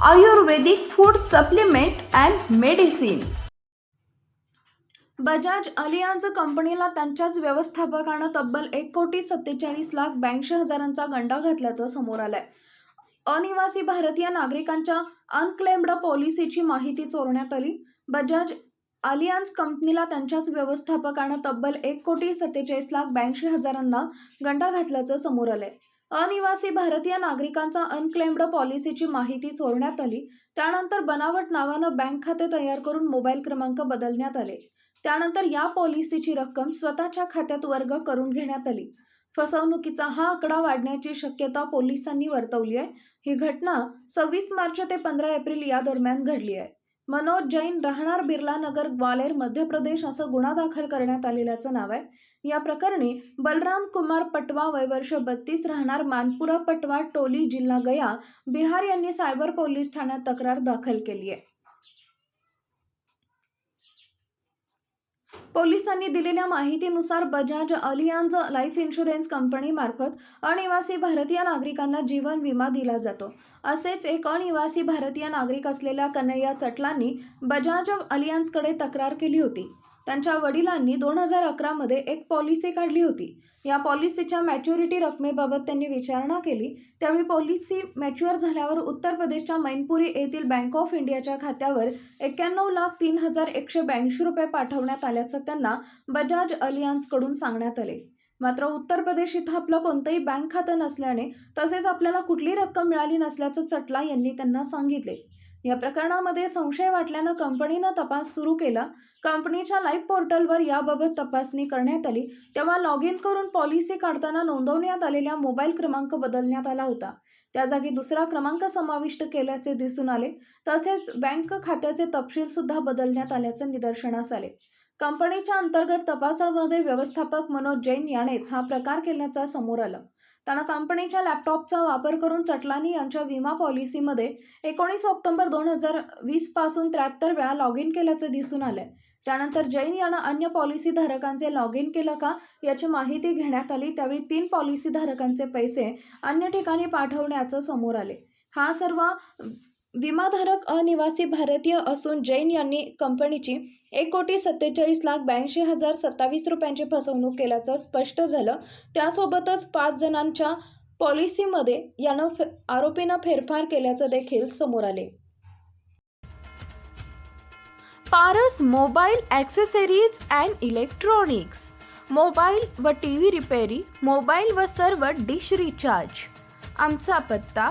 Ayurvedic food supplement and medicine Bajaj Allianz कंपनीला त्यांच्याच व्यवस्थापकानं तब्बल एक कोटी सत्तेचाळीस लाख ब्याऐंशी हजारांचा गंडा घातल्याचं समोर आलंय. अनिवासी भारतीय नागरिकांच्या अनक्लेम्ड पॉलिसीची माहिती चोरण्यात आली. बजाज अलियांज कंपनीला त्यांच्याच व्यवस्थापकानं तब्बल एक कोटी सत्तेचाळीस लाख ब्याऐंशी हजारांना गंडा घातल्याचं समोर आलंय. अनिवासी भारतीय नागरिकांचा अनक्लेम्ड पॉलिसीची माहिती चोरण्यात आली. त्यानंतर बनावट नावानं बँक खाते तयार करून मोबाईल क्रमांक बदलण्यात आले. त्यानंतर या पॉलिसीची रक्कम स्वतःच्या खात्यात वर्ग करून घेण्यात आली. फसवणुकीचा हा आकडा वाढण्याची शक्यता पोलिसांनी वर्तवली आहे. ही घटना सव्वीस मार्च ते पंधरा एप्रिल या दरम्यान घडली आहे. मनोज जैन राहणार बिर्ला नगर ग्वालेर मध्य प्रदेश असं गुन्हा दाखल करण्यात आलेल्याचं नाव आहे. या प्रकरणी बलराम कुमार पटवा वयवर्ष बत्तीस राहणार मानपुरा पटवा टोली जिल्हा गया बिहार यांनी सायबर पोलीस ठाण्यात तक्रार दाखल केली आहे. पोलिसांनी दिलेल्या माहितीनुसार बजाज अलियांज लाईफ इन्शुरन्स कंपनीमार्फत अनिवासी भारतीय नागरिकांना जीवन विमा दिला जातो. असेच एक अनिवासी भारतीय नागरिक असलेल्या कन्हैया चटलांनी बजाज अलियांजकडे तक्रार केली होती. त्यांच्या वडिलांनी दोन हजार अकरामध्ये एक पॉलिसी काढली होती. या पॉलिसीच्या मॅच्युरिटी रकमेबाबत त्यांनी विचारणा केली. त्यावेळी पॉलिसी मॅच्युअर झाल्यावर उत्तर प्रदेशच्या मैनपुरी येथील बँक ऑफ इंडियाच्या खात्यावर एक्क्याण्णव लाख तीन हजार एकशे ब्याऐंशी रुपये पाठवण्यात आल्याचं त्यांना बजाज अलियान्सकडून सांगण्यात आले. मात्र उत्तर प्रदेश इथं आपलं कोणतंही बँक खातं नसल्याने तसेच आपल्याला कुठली रक्कम मिळाली नसल्याचं चटला यांनी त्यांना सांगितले. या प्रकरणामध्ये संशय वाटल्यानं कंपनीनं तपास सुरू केला. कंपनीच्या लाईव्ह पोर्टलवर याबाबत तपासणी करण्यात आली. तेव्हा लॉग इन करून पॉलिसी काढताना नोंदवण्यात आलेल्या मोबाईल क्रमांक बदलण्यात आला होता. त्या जागी दुसरा क्रमांक समाविष्ट केल्याचे दिसून आले. तसेच बँक खात्याचे तपशील सुद्धा बदलण्यात आल्याचे निदर्शनास आले. कंपनीच्या अंतर्गत तपासामध्ये व्यवस्थापक मनोज जैन यानेच हा प्रकार केल्याचा समोर आला. त्यानं कंपनीच्या लॅपटॉपचा वापर करून चटलानी यांच्या विमा पॉलिसीमध्ये एकोणीस ऑक्टोबर दोन हजार वीसपासून त्र्याहत्तर वेळा लॉग इन केल्याचं दिसून आलंय त्यानंतर जैन यानं अन्य पॉलिसीधारकांचे लॉग इन केलं का याची माहिती घेण्यात आली. त्यावेळी तीन पॉलिसीधारकांचे पैसे अन्य ठिकाणी पाठवण्याचं समोर आले. हा सर्व विमाधारक अनिवासी भारतीय असून जैन यांनी कंपनीची एक कोटी सत्तेचाळीस लाख ब्याऐंशी हजार सत्तावीस रुपयांची फसवणूक केल्याचं स्पष्ट झालं. त्यासोबतच पाच जणांच्या पॉलिसीमध्ये यानं फे आरोपीनं फेरफार केल्याचं देखील समोर आले. Paras mobile accessories and electronics. Mobile व टी व्ही रिपेरी मोबाईल व सर्व डिश रिचार्ज. आमचा पत्ता